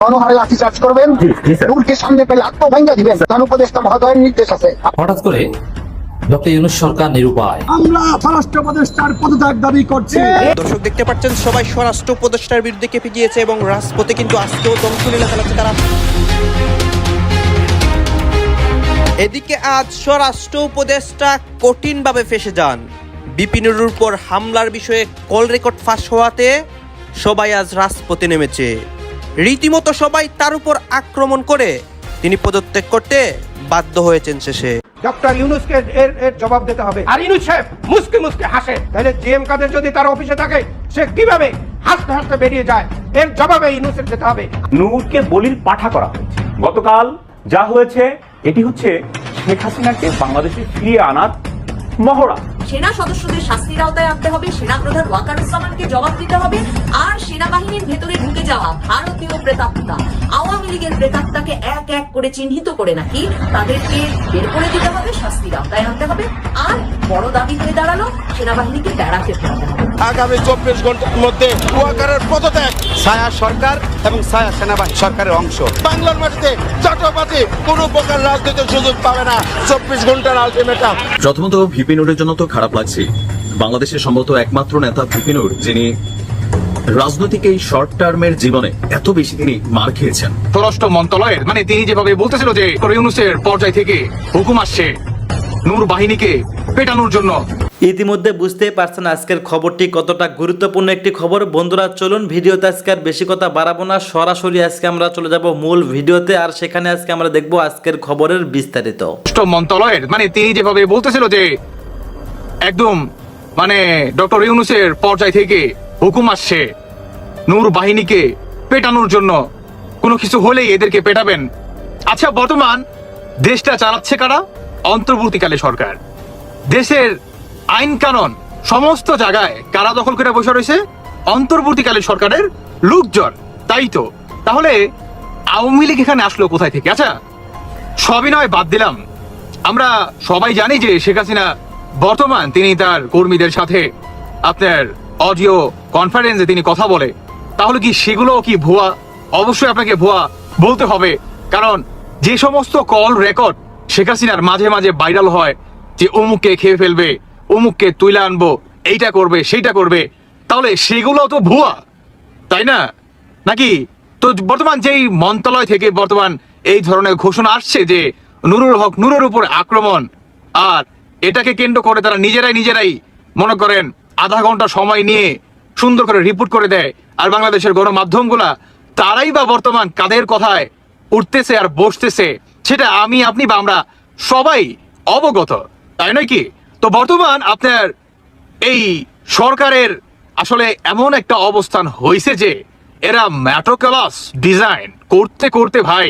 গণহারে লাঠিচার্জ করবেন জি, জি, স্যার। নূরকে সামনে পেলে আত্মভাঙ্গা দিবেন। প্রধান উপদেষ্টা মহোদয়ের নির্দেশ আছে। হঠাৎ করে সরকার নিরুপায়। আমরা স্বরাষ্ট্র উপদেষ্টার পদত্যাগ দাবি করছি। দর্শক দেখতে পাচ্ছেন সবাই স্বরাষ্ট্র উপদেষ্টার বিরুদ্ধে কেঁপে গিয়েছে এবং রাজপথে কিন্তু আজকেও চালাচ্ছে তারা। এদিকে আজ স্বরাষ্ট্র উপদেষ্টা কঠিনভাবে ফেসে যান। বিপিনের উপর হামলার বিষয়ে কল রেকর্ড ফাঁস হওয়াতে সবাই আজ রাজপথে নেমেছে। রীতিমতো সবাই তার উপর আক্রমণ করে তিনি পদত্যাগ করতে বাধ্য হয়েছেন শেষে। ডক্টর ইউনুসকে এর এর জবাব দিতে হবে। আর ইউনুস সাহেব মুসকে মুসকে হাসে। তাহলে জিএম কাদের যদি তার অফিসে থাকে সে কীভাবে হাসতে হাসতে বেরিয়ে যায়? এর জবাবে ইউনুসের যেতে হবে। নূরকে বলির পাঠা করা হয়েছে। গতকাল যা হয়েছে এটি হচ্ছে শেখ হাসিনাকে বাংলাদেশে ফিরিয়ে আনার মহড়া। সেনা সদস্যদের শাস্তির আওতায় আনতে হবে সেনা প্রধান ওয়াকারুজ্জামানকে জবাব দিতে হবে আর সেনাবাহিনীর ভেতরে ঢুকে যাওয়া ভারতীয় প্রেতাত্মা আওয়ামী লীগের প্রেতাত্মাকে এক এক করে চিহ্নিত করে নাকি তাদেরকে বের করে দিতে হবে শাস্তির আওতায় আনতে হবে আর বড় দাবি হয়ে দাঁড়াল সেনাবাহিনীকে বেড়াতে ফেরাতে হবে। আগামী চব্বিশ ঘণ্টার মধ্যে কুয়াকারের পদত্যাগ। ছায়া সরকার এবং ছায়া সেনাবাহিনী সরকারের অংশ। বাংলার মাটিতে চাটপাতি কোনো প্রকার রাজনীতির সুযোগ পাবে না। চব্বিশ ঘণ্টার আলটিমেটাম প্রথমত ভিপিনুরের জন্য তো খারাপ লাগছে। বাংলাদেশের সম্ভবত একমাত্র নেতা ভিপিনুর যিনি রাজনৈতিক এই শর্ট টার্মের জীবনে এত বেশি তিনি মার খেয়েছেন। স্বরাষ্ট্র মন্ত্রণালয়ের মানে তিনি যেভাবে বলতেছিল যে ইউনুসের পর্যায় থেকে হুকুম আসছে নূর বাহিনীকে পেটানোর জন্য। ইতিমধ্যে বুঝতেই পারছেন আজকের খবরটি কতটা গুরুত্বপূর্ণ একটি খবর। বন্ধুরা চলুন ভিডিওতে আজকে আর বেশি কথা বাড়াবো না। সরাসরি আজকে আমরা চলে যাব মূল ভিডিওতে আর সেখানে আজকে আমরা দেখব আজকের খবরের বিস্তারিত। মন্ত্রণালয়ের মানে তিনি যেভাবে বলতেছিল যে একদম মানে ডক্টর ইউনুসের পর্যায় থেকে হুকুম আসছে। নূর বাহিনীকে পেটানোর জন্য। কোনো কিছু হলেই এদেরকে পেটাবেন। আচ্ছা বর্তমান দেশটা চালাচ্ছে কারা? অন্তর্বর্তীকালে সরকার। দেশের আইন কানুন সমস্ত জায়গায় কারা দখল করে বসে রয়েছে? অন্তর্বর্তীকালে সরকারের লোকজন। তাই তো। তাহলে আওয়ামী লীগ এখানে আসলো কোথায় থেকে? আচ্ছা সবই নয় বাদ দিলাম। আমরা সবাই জানি যে শেখ হাসিনা বর্তমান তিনি তার কর্মীদের সাথে আপনার অডিও কনফারেন্সে তিনি কথা বলে। তাহলে কি সেগুলো কি ভুয়া? অবশ্যই আপনাকে ভুয়া বলতে হবে। কারণ যে সমস্ত কল রেকর্ড শেখ হাসিনার মাঝে মাঝে ভাইরাল হয় যে অমুককে খেয়ে ফেলবে, অমুককে তুলে আনব, এইটা করবে, সেইটা করবে, তাহলে সেগুলো তো ভুয়া, তাই না? নাকি? তো বর্তমান যেই মন্ত্রণালয় থেকে বর্তমান এই ধরনের ঘোষণা আসছে যে নুরুল হক নুরের উপর আক্রমণ, আর এটাকে কেন্দ্র করে তারা নিজেরাই নিজেরাই মনে করেন আধা ঘণ্টা সময় নিয়ে সুন্দর করে রিপোর্ট করে দেয়। আর বাংলাদেশের গণমাধ্যমগুলা তারাই বা বর্তমান কাদের কথায় উঠতেছে আর বসতেছে, সেটা আমি, আপনি বা আমরা সবাই অবগত, তাই নয় কি? তো বর্তমান আপনার এই সরকারের আসলে এমন একটা অবস্থান হয়েছে যে এরা ম্যাটোক্লাস ডিজাইন করতে করতে ভাই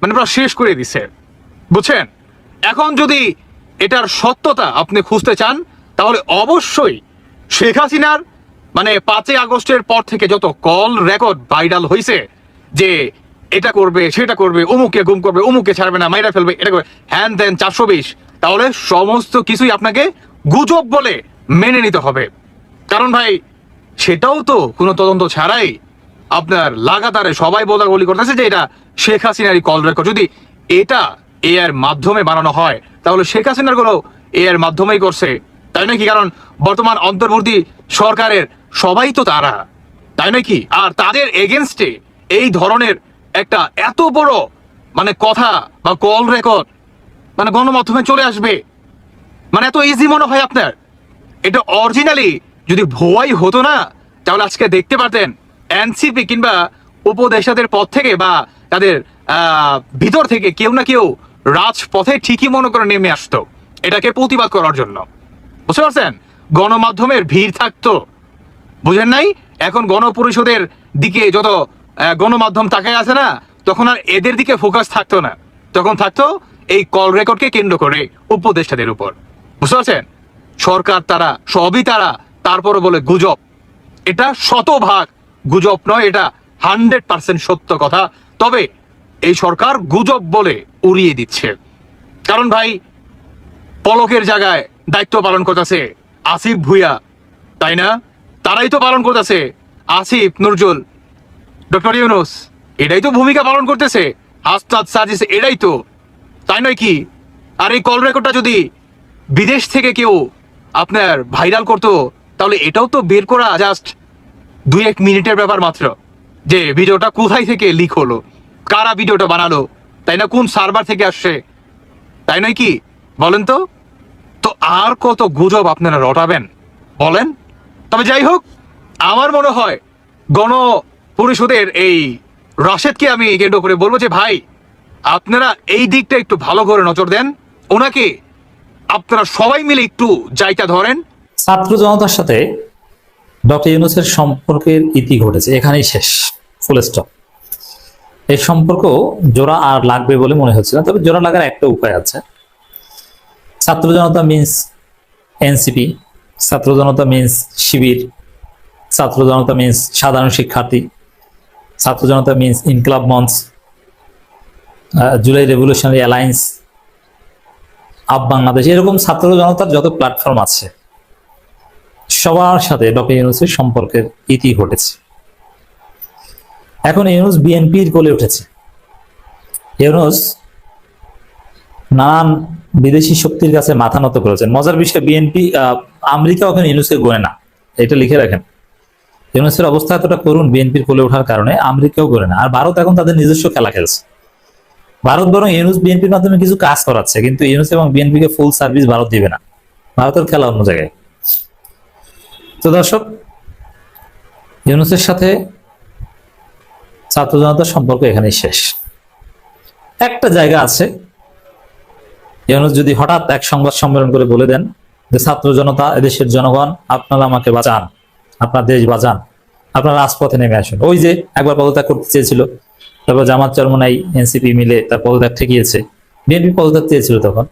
মানে শেষ করে দিছে, বুঝছেন? এখন যদি এটার সত্যতা আপনি খুঁজতে চান, তাহলে অবশ্যই শেখ হাসিনার মানে পাঁচই আগস্টের পর থেকে যত কল রেকর্ড ভাইরাল হয়েছে যে এটা করবে, সেটা করবে অমুকে গুম করবে অমুকে ছাড়বে না মাইরা ফেলবে, এটা করবে, হ্যান ত্যান চারশো বিশ, তাহলে সমস্ত কিছুই আপনাকে গুজব বলে মেনে নিতে হবে। কারণ ভাই, সেটাও তো কোনো তদন্ত ছাড়াই আপনার লাগাতারে সবাই বলা বলি করতেছে যে এটা শেখ হাসিনারই কল রেকর্ড। যদি এটা এ এর মাধ্যমে বানানো হয় তাহলে শেখ হাসিনার কোনো এর মাধ্যমেই করছে। তাই নাকি কারণ বর্তমান অন্তর্বর্তী সরকারের সবাই তো তারা। তাই নাকি আর তাদের এগেনস্টে এই ধরনের একটা এত বড় মানে কথা বা কল রেকর্ড মানে গণমাধ্যমে চলে আসবে। মানে এত ইজি মনে হয় আপনার। এটা অরিজিনালি যদি ভুয়াই হতো না, তাহলে আজকে দেখতে পারতেন এনসিপি কিংবা উপদেষ্টাদের পথ থেকে বা তাদের ভিতর থেকে কেউ না কেউ রাজপথে ঠিকই মনে করে নেমে আসতো। এটাকে প্রতিবাদ করার জন্য। বুঝতে পারছেন? গণমাধ্যমের ভিড় থাকতো। বুঝেন নাই? এখন গণপরিষদের দিকে যত গণমাধ্যম তাকায় আছে না, তখন আর এদের দিকে ফোকাস থাকতো না। তখন থাকতো এই কল রেকর্ডকে কেন্দ্র করে উপদেষ্টাদের উপর। বুঝতে পারছেন? সরকার তারা, সবই তারা তারপরে বলে গুজব। এটা শতভাগ গুজব নয়, এটা হান্ড্রেড পার্সেন্ট সত্য কথা। তবে এই সরকার গুজব বলে উড়িয়ে দিচ্ছে। কারণ ভাই, পলকের জায়গায় দায়িত্ব পালন করতেছে আসিফ ভুইয়া, তাই না? তারাই তো পালন করতেছে। আসিফ নজরুল ডক্টর ইউনুস, এটাই তো ভূমিকা পালন করতেছে। হাসনাত সাজিস, এটাই তো। তাই নয় কি? আর এই কল রেকর্ডটা যদি বিদেশ থেকে কেউ আপনার ভাইরাল করতো, তাহলে এটাও তো বের করা জাস্ট দুই এক মিনিটের ব্যাপার মাত্র। যে ভিডিওটা কোথায় থেকে লিক হলো? কারা ভিডিওটা বানালো? তাই না কোন সার্ভার থেকে আসছে? তাই নয় কি? বলেন তো। তো আর কত গুজব আপনারা রটাবেন? বলেন। তবে যাই হোক, আমার মনে হয় গণ পরিষদের এই রাশেদকে আমি কেন্দ্র করে বলব যে, ভাই, আপনারা এই দিকটা একটু ভালো করে নজর দেন। ওনাকে আপনারা সবাই মিলে একটু জায়গা ধরেন। ছাত্র জনতার সাথে ডক্টর ইউনুসের সম্পর্কের ইতি ঘটেছে। এখানেই শেষ। ফুল স্টপ এই সম্পর্ক জোড়া আর লাগবে বলে মনে হচ্ছে না, তবে জোড়া লাগার একটা উপায় আছে। ছাত্র জনতা মিন্স এনসিপি ছাত্র জনতা মিন্স শিবির, ছাত্র জনতা মিন্স সাধারণ শিক্ষার্থী, ছাত্র জনতা means Inqilab Mancha July revolutionary alliance Aap Bangladesh, এরকম ছাত্র জনতার যত প্ল্যাটফর্ম আছে, সবার সাথে ডক্টর ইউনুসের সম্পর্কের ইতি ঘটেছে। এখন ইউনুস বিএনপির কোলে উঠেছে। ইউনুস নানান বিদেশি শক্তির কাছে মাথা নত করেছেন। মজার বিষয়, বিএনপি আমেরিকা ওখানে ইউনুসকে গোনে না। এটা লিখে রাখেন। ইউনুসের অবস্থা এতটা করুন বিএনপির কোলে ওঠার কারণে আমেরিকাও করে না। আর ভারত এখন তাদের নিজস্ব খেলা খেলছে। ভারত বরং ইউনুস বিএনপির মাধ্যমে কিছু কাজ করাচ্ছে, কিন্তু ইউনুস এবং বিএনপিকে ফুল সার্ভিস ভারত দিবে না। ভারতের খেলা অন্য জায়গায়। তো দর্শক, ইউনুসের সাথে ছাত্র জনতার সম্পর্ক এখানেই শেষ। একটা জায়গা আছে, ইউনুস যদি হঠাৎ এক সংবাদ সম্মেলন করে বলে দেন যে, ছাত্র জনতা, এদেশের জনগণ, আপনারা আমাকে বাঁচান, আপনার দেশ বাঁচান, আপনারা রাজপথে নেমে আসুন। ওই যে একবার পদত্যাগ করতে চেয়েছিল, তারপর জামাত চরমনাই, এনসিপি মিলে তার পদত্যাগ ঠেকিয়েছে, বিএনপি পদত্যাগ চেয়েছিল তখন,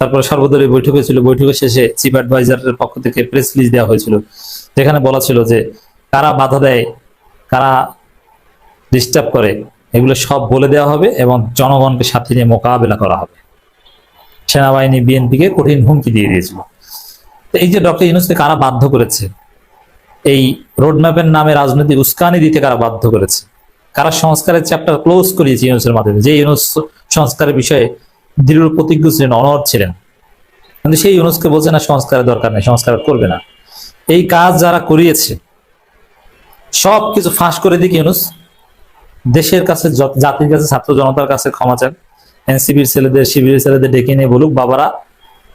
তারপরে সর্বদলীয় বৈঠক হয়েছিল বৈঠকের শেষে চিফ অ্যাডভাইজারের পক্ষ থেকে প্রেস রিলিজ দেওয়া হয়েছিল, যেখানে বলা ছিল যে, কারা বাধা দেয়, কারা ডিস্টার্ব করে। এগুলো সব বলে দেওয়া হবে এবং জনগণকে সাথে নিয়ে মোকাবেলা করা হবে। সেনাবাহিনী বিএনপিকে কঠিন হুমকি দিয়ে দিয়েছিল। তো এই যে ডক্টর ইউনুসকে কারা বাধ্য করেছে? এই রোডম্যাপের নামে রাজনৈতিক উস্কানি দিতে কারা বাধ্য করেছে? কারা সংস্কারের চ্যাপ্টার ক্লোজ করিয়েছে ইউনুসের মাধ্যমে? যে ইউনুস সংস্কারের বিষয়ে দৃঢ় প্রতিজ্ঞ ছিলেন অনর ছিলেন। কিন্তু সেই ইউনুসকে বলছে, না, সংস্কারের দরকার নেই, সংস্কার করবে না। এই কাজ যারা করিয়েছে সব কিছু ফাঁস করে দিকে ইউনুস। দেশের কাছে জাতির কাছে, ছাত্র জনতার কাছে ক্ষমা চান। এনসিপির ছেলেদের, শিবিরের ছেলেদের ডেকে নিয়ে বলুক, বাবারা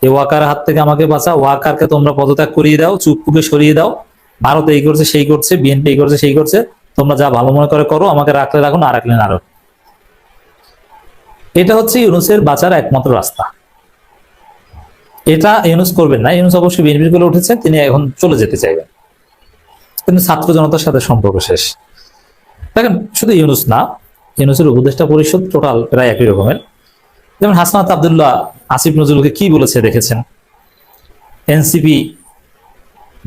এই ওয়াকার হাত থেকে আমাকে বাঁচা ওয়াকারকে তোমরা পদত্যাগ করিয়ে দাও চুপপুকে সরিয়ে দাও। ভারত এই করছে, সেই করছে, বিএনপি এই করছে, সেই করছে। তোমরা যা ভালো মনে করে করো, আমাকে রাখলে রাখো, না রাখলে না এটা হচ্ছে ইউনুসের বাঁচার একমাত্র রাস্তা। এটা ইউনুস করবেন না। ইউনুস অবশ্যই বিএনপির করে উঠেছেন তিনি এখন চলে যেতে চাইবেন। কিন্তু ছাত্র জনতার সাথে সম্পর্ক শেষ। দেখেন, শুধু ইউনুস না, ইউনুসের উপদেষ্টা পরিষদ টোটাল প্রায় একই রকমের। যেমন হাসনাত আবদুল্লাহ আসিফ নজরুলকে কি বলেছে দেখেছেন? এনসিপি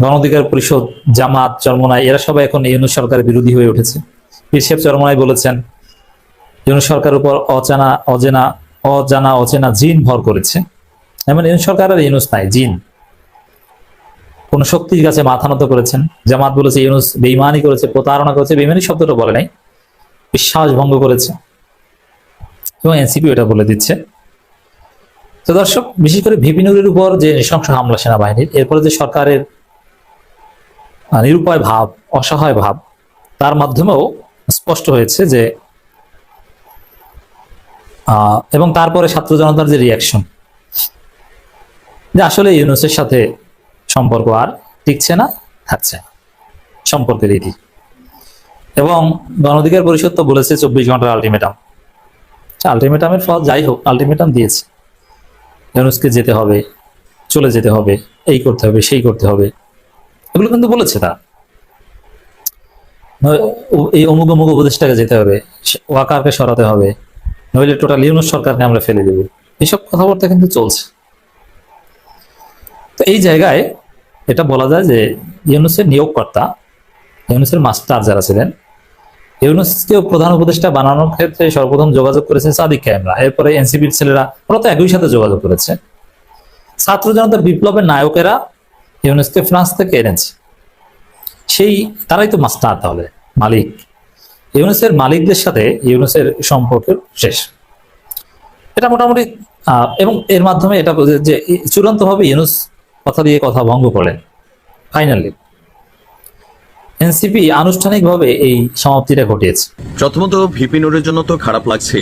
গণ অধিকার পরিষদ, জামাত, চরমনাই, এরা সবাই এখন ইউনুস সরকারের বিরোধী হয়ে উঠেছে। পিসেফ চরমনাই বলেছেন, ইউনুস সরকারের উপর অজানা, অজেনা, অজানা, অচেনা জিন ভর করেছে। এমন ইউনুস সরকারের ইউনুস নাই, জিন। কোন শক্তির কাছে মাথা নত করেছেন। জামাত বলেছে, ইউনুস বেইমানি করেছে, প্রতারণা করেছে বেইমানি শব্দটা বলে নাই। বিশ্বাস ভঙ্গ করেছে। এবং এনসিপি এটা বলে দিচ্ছে। তো দর্শক, বিশেষ করে ভিপিনুরের উপর যে নৃশংস হামলা সেনাবাহিনীর, এরপরে যে সরকারের নিরুপায় ভাব, অসহায় ভাব, তার মাধ্যমেও স্পষ্ট হয়েছে যে এবং তারপরে ছাত্র জনতার যে রিয়াকশন যে আসলে ইউনুসের সাথে সম্পর্ক আর টিকছে না, থাকছে না। সম্পর্কের রীতি। এবং গণ অধিকার পরিষদ তো বলেছে চব্বিশ ঘণ্টার আলটিমেটাম। আলটিমেটামের ফল যাই হোক, আলটিমেটাম দিয়েছে। ইউনুসকে যেতে হবে, চলে যেতে হবে, এই করতে হবে, সেই করতে হবে। এগুলো কিন্তু বলেছে তা এই অমুক অমুক উপদেশটাকে যেতে হবে ওয়াকারকে সরাতে হবে, নইলে টোটাল ইউনুস সরকারকে আমরা ফেলে দেব। এইসব কথাবার্তা কিন্তু চলছে। তো এই জায়গায় এটা বলা যায় যে ইউনুসের নিয়োগকর্তা, ইউনুসের মাস্টার যারা ছিলেন ইউনুসকেও প্রধান উপদেষ্টা বানানোর ক্ষেত্রে সর্বপ্রথম যোগাযোগ করেছে সাদিক ক্যামেরা এরপরে এনসিপির ছেলেরা ওরা তো একই সাথে যোগাযোগ করেছে। ছাত্র জনতার বিপ্লবের নায়কেরা ইউনুসকে ফ্রান্স থেকে এনেছে। সেই, তারাই তো মাস্টার তাহলে, মালিক। ইউনুসের মালিকদের সাথে ইউনুসের সম্পর্ক শেষ। এটা মোটামুটি এবং এর মাধ্যমে এটা যে, চূড়ান্তভাবে ইউনুস কথা দিয়ে কথা ভঙ্গ করলেন। ফাইনালি এনসিপি আনুষ্ঠানিকভাবে এই সমাপ্তিটা ঘটিয়েছে। প্রথমত ভিপিনুরের জন্য তো খারাপ লাগছে।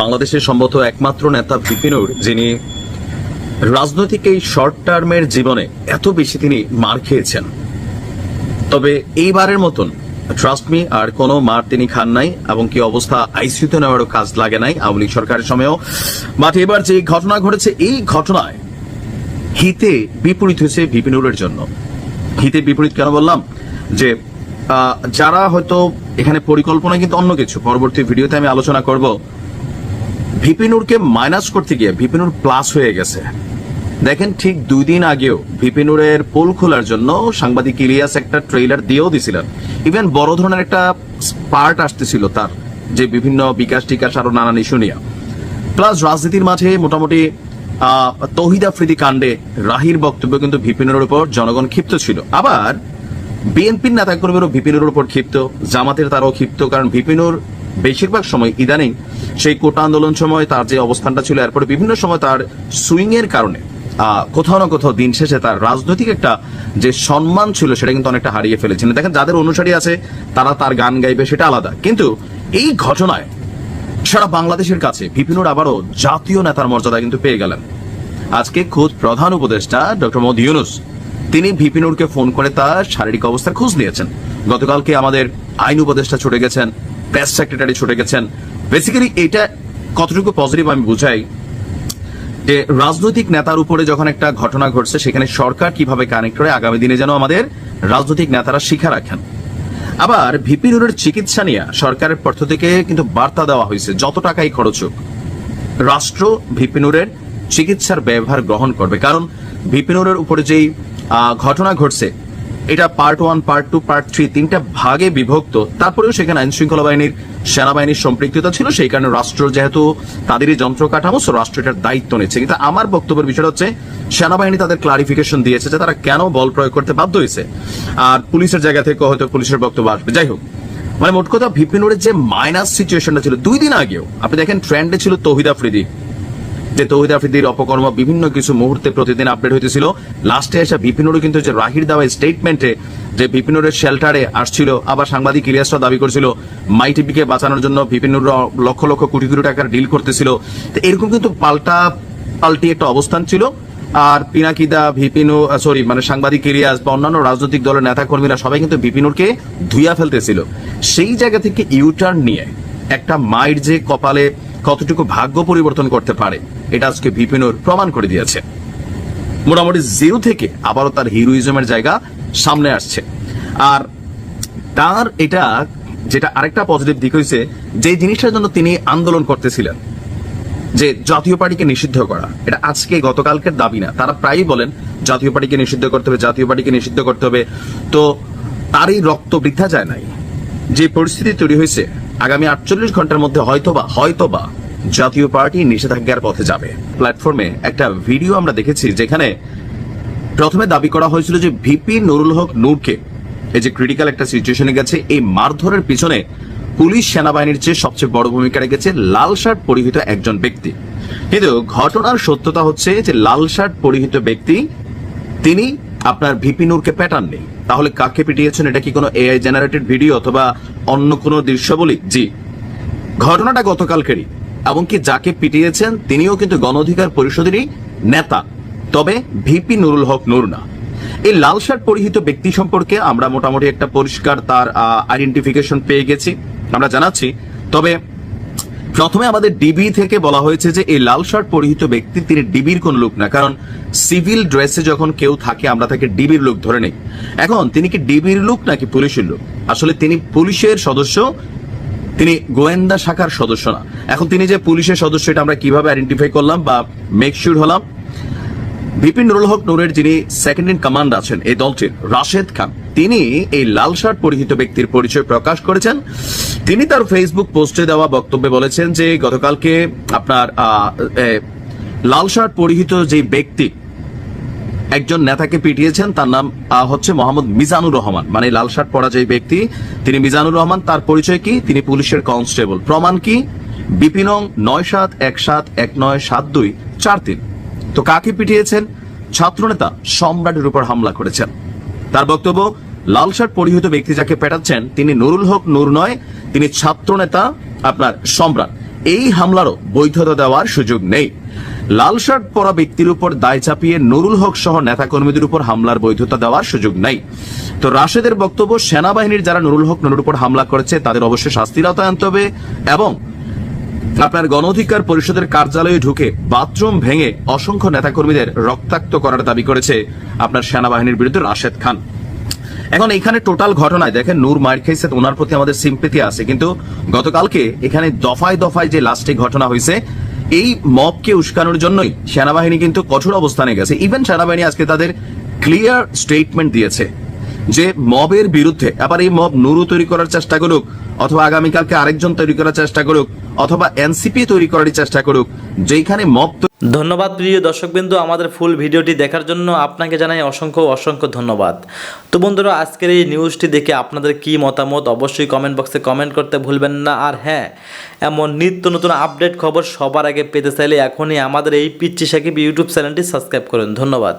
বাংলাদেশের সম্ভবত একমাত্র নেতা ভিপিনুর যিনি রাজনৈতিক এই শর্ট টার্মের জীবনে এত বেশি তিনি মার খেয়েছেন। তবে এইবারের মতন ট্রাস্ট মি আর কোনো মার তিনি খান নাই এবং কি অবস্থা আইসিইউতে নেওয়ারও কাজ লাগে নাই আওয়ামী লীগ সরকারের সময়ও। বাট এবার যে ঘটনা ঘটেছে, এই ঘটনায় হিতে বিপরীত হয়েছে ভিপিনুরের জন্য। হিতে বিপরীত কেন বললাম? যে যারা হয়তো এখানে পরিকল্পনা কিন্তু অন্য কিছু, পরবর্তী ভিডিওতে আমি আলোচনা করব। ভিপিনুরকে মাইনাস করতে গিয়ে ভিপিনুর প্লাস হয়ে গেছে। দেখেন ঠিক দুই দিন আগেও ভিপিনুরের পোল খোলার জন্য সাংবাদিক ইলিয়াস একটা ট্রেইলার দিয়েও দিছিলেন। ইভেন বড় ধরনের একটা পার্ট আসতেছিল তার, যে বিভিন্ন বিকাশ টিকাশ আরও নানান ইস্যু নিয়ে। প্লাস রাজনীতির মাঝে মোটামুটি তৌহিদ আফ্রিদি কাণ্ডে রাহির বক্তব্য কিন্তু ভিপিনুরের উপর জনগণ ক্ষিপ্ত ছিল। আবার বিএনপির নেতাকর্মীরও ভিপিনুরের উপর ক্ষিপ্ত, জামাতের তারাও ক্ষিপ্ত, কারণ ভিপিনুর বেশিরভাগ সময় ইদানিং সেই কোটা আন্দোলন সময় তার যে অবস্থানটা ছিল, এরপরে বিভিন্ন সময় তার সুইং এর কারণে কোথাও না কোথাও দিন শেষে তার রাজনৈতিক একটা যে সম্মান ছিল সেটা কিন্তু অনেকটা হারিয়ে ফেলেছেন দেখেন, যাদের অনুসারী আছে, তারা তার গান গাইবে সেটা আলাদা। কিন্তু এই ঘটনায় সারা বাংলাদেশের কাছে ভিপিনুর আবারও জাতীয় নেতার মর্যাদা কিন্তু পেয়ে গেলেন। আজকে খোদ প্রধান উপদেষ্টা ডক্টর মোহাম্মদ ইউনুস, তিনি ভিপিনুরকে ফোন করে তার শারীরিক অবস্থার খোঁজ নিয়েছেন। গতকালকে আমাদের আইন উপদেষ্টা ছুটে গেছেন, প্রেস সেক্রেটারি ছুটে গেছেন। বেসিক্যালি এটা কতটুকু পজিটিভ আমি বুঝাই, যে রাজনৈতিক নেতার উপরে যখন একটা ঘটনা ঘটছে, সেখানে সরকার কীভাবে কানেক্ট করে আগামী দিনে যেন আমাদের রাজনৈতিক নেতারা শিখা রাখেন। আবার ভিপি নুরের চিকিৎসা নিয়ে সরকারের পক্ষ থেকে কিন্তু বার্তা দেওয়া হয়েছে, যত টাকাই খরচ হোক। রাষ্ট্র ভিপি নুরের চিকিৎসার ব্যবহার গ্রহণ করবে। কারণ ভিপি নুরের উপরে যেই ঘটনা ঘটছে এটা part one part two part three তিনটা ভাগে বিভক্ত। তারপরেও সেখানে আইন শৃঙ্খলা বাহিনীর সেনাবাহিনীর সম্পৃক্ততা ছিল, সেই কারণে রাষ্ট্র যেহেতু তাদেরই যন্ত্র কাঠামো সো রাষ্ট্র এটার দায়িত্ব নিচ্ছে। কিন্তু আমার বক্তব্যের বিষয় হচ্ছে, সেনাবাহিনী তাদের ক্লারিফিকেশন দিয়েছে যে তারা কেন বল প্রয়োগ করতে বাধ্য হয়েছে। আর পুলিশের জায়গা থেকে হয়তো পুলিশের বক্তব্য আসবে। যাই হোক মানে মোট কথা ভিপিনুরের যে মাইনাস সিচুয়েশনটা ছিল, দুই দিন আগেও, আপনি দেখেন ট্রেন্ডে ছিল তৌহিদ আফ্রিদি। যে তৌহিদ আফ্রিদির অপকর্ম বিভিন্ন কিছু মুহূর্তে প্রতিদিন আপডেট হইতেছিল। লাস্টে এসে বিপিনুরও কিন্তু যে রাহির দেওয়া স্টেটমেন্টে যে বিপিনুরের শেল্টারে আসছিল, আবার সাংবাদিক ইলিয়াসরা দাবি করছিল মাই টিভিকে বাঁচানোর জন্য বিপিনুর লক্ষ লক্ষ কোটি কোটি টাকার ডিল করতেছিল। তো এরকম কিন্তু পাল্টা পাল্টি একটা অবস্থান ছিল। আর পিনাকিদা, ভিপিনু সরি মানে সাংবাদিক ইলিয়াস বা অন্যান্য রাজনৈতিক দলের নেতা কর্মীরা সবাই কিন্তু বিপিনুরকে ধুইয়া ফেলতেছিল। সেই জায়গা থেকে ইউটার্ন নিয়ে একটা মায়ের যে কপালে কতটুকু ভাগ্য পরিবর্তন করতে পারে, এটা আজকে বিপিনুর প্রমাণ করে দিয়েছে। মোটামুটি জিরো থেকে আবারও তার হিরোইজমের জায়গা সামনে আসছে। আর তার এটা, যেটা আরেকটা পজিটিভ দিক হয়েছে যে জিনিসটার জন্য তিনি আন্দোলন করতেছিলেন, যে জাতীয় পার্টিকে নিষিদ্ধ করা, এটা আজকে গতকালকের দাবি না। তারা প্রায়ই বলেন, জাতীয় পার্টিকে নিষিদ্ধ করতে হবে, জাতীয় পার্টিকে নিষিদ্ধ করতে হবে। তো তারই রক্ত বৃদ্ধা যায় নাই। যে পরিস্থিতি তৈরি হয়েছে আগামী আটচল্লিশ ঘণ্টার মধ্যে হয়তোবা হয়তোবা জাতীয় পার্টি নিষেধাজ্ঞার পথে যাবে। প্ল্যাটফর্মে একটা ভিডিও আমরা দেখেছি যেখানে প্রথমে দাবি করা হয়েছিল যে ভিপি নুরুল হক নূরকে এই যে ক্রিটিক্যাল একটা সিচুয়েশনে গেছে, এই মারধরের পিছনে পুলিশ সেনাবাহিনীর চেয়ে সবচেয়ে বড় ভূমিকা রেখেছে লাল শার্ট পরিহিত একজন ব্যক্তি। কিন্তু ঘটনার সত্যতা হচ্ছে যে লাল শার্ট পরিহিত ব্যক্তি, তিনি আপনার ভিপি নূরকে প্যাটার্ন তাহলে কাকে পিটিয়েছেন? এটা কি কোনো এআই জেনারেটেড ভিডিও অথবা অন্য কোনো দৃশ্যবলী জি। ঘটনাটা গতকালকেরই। এমনকি যাকে পিটিয়েছেন, তিনিও কিন্তু গণ অধিকার পরিষদেরই নেতা। তবে ভিপি নুরুল হক নূর না এই লাল শার্ট পরিহিত ব্যক্তি সম্পর্কে আমরা মোটামুটি একটা পরিষ্কার তার আইডেন্টিফিকেশন পেয়ে গেছি। আমরা জানাচ্ছি। তবে প্রথমে আমাদের ডিবি থেকে বলা হয়েছে যে এই লাল শার্ট পরিহিত ব্যক্তি, তিনি ডিবির কোন লোক না, কারণ সিভিল ড্রেসে যখন কেউ থাকে, আমরা তাকে ডিবির লোক ধরে নেই। এখন তিনি কি ডিবির লোক নাকি পুলিশের লোক? আসলে তিনি পুলিশের সদস্য, তিনি গোয়েন্দা শাখার সদস্য না। এখন তিনি যে পুলিশের সদস্য, এটা আমরা কীভাবে আইডেন্টিফাই করলাম বা মেকশিওর হলাম বিপিন নুরুল হক নূরের যিনি সেকেন্ড ইন কমান্ড আছেন এই দলটির রাশেদ খান, তিনি এই লাল শার্ট পরিহিত ব্যক্তির পরিচয় প্রকাশ করেছেন। তিনি তার ফেসবুক পোস্টে দেওয়া বক্তব্যে বলেছেন যে গতকালকে আপনার লাল শার্ট পরিহিত যে ব্যক্তি একজন নেতাকে পিটিয়েছেন, তার নাম হচ্ছে মোহাম্মদ মিজানুর রহমান। মানে লাল শার্ট পরা যে ব্যক্তি, তিনি মিজানুর রহমান, তার পরিচয় কি? তিনি পুলিশের কনস্টেবল। প্রমাণ কি? বিপিনং নয় সাত এক সাত এক নয় সাত দুই চার তিন। তো কাকে পিটিয়েছেন? ছাত্রনেতা সম্রাটের উপর হামলা করেছেন। তার বক্তব্য লাল শার্ট পরিহিত ব্যক্তি যাকে পেটাচ্ছেন, তিনি নুরুল হক নূর নয়, তিনি ছাত্রনেতা আপনার সম্রাট। এই হামলারও বৈধতা দেওয়ার সুযোগ নেই। লাল শার্ট পরা ব্যক্তির উপর দায় চাপিয়ে নুরুল হক সহ নেতাকর্মীদের উপর হামলার বৈধতা দেওয়ার সুযোগ নেই। তো রাশেদের বক্তব্য, সেনাবাহিনীর যারা নুরুল হক নুরুর উপর হামলা করেছে, তাদের অবশ্যই শাস্তির আওতায় আনতে হবে এবং আপনার গণ অধিকার পরিষদের কার্যালয়ে ঢুকে বাথরুম ভেঙে অসংখ্য নেতাকর্মীদের রক্তাক্ত করার দাবি করেছে আপনার সেনাবাহিনীর বিরুদ্ধে রাশেদ খান। এখন এখানে টোটাল ঘটনায় দেখেন নূর মার খেয়েছে ওনার প্রতি আমাদের সিম্পেথি আছে। কিন্তু গতকালকে এখানে দফায় দফায় যে লাস্টে ঘটনা হয়েছে, এই মবকে উস্কানোর জন্যই সেনাবাহিনী কিন্তু কঠোর অবস্থানে গেছে। ইভেন সেনাবাহিনী আজকে তাদের ক্লিয়ার স্টেটমেন্ট দিয়েছে যে মবের বিরুদ্ধে, আবার এই মব নুরু তৈরি করার চেষ্টা করুক অথবা আগামীকালকে আরেকজন তৈরি করার চেষ্টা করুক, অথবা এনসিপি তৈরি করার চেষ্টা করুক যেখানে মব ধন্যবাদ প্রিয় দর্শকবিন্দু, আমাদের ফুল ভিডিওটি দেখার জন্য আপনাকে জানাই অসংখ্য অসংখ্য ধন্যবাদ। তো বন্ধুরা, আজকের এই নিউজটি দেখে আপনাদের কি মতামত, অবশ্যই কমেন্ট বক্সে কমেন্ট করতে ভুলবেন না। আর হ্যাঁ এমন নিত্য নতুন আপডেট খবর সবার আগে পেতে চাইলে এখনই আমাদের এই পিচ্ছি সাকিব ইউটিউব চ্যানেলটি সাবস্ক্রাইব করুন। ধন্যবাদ।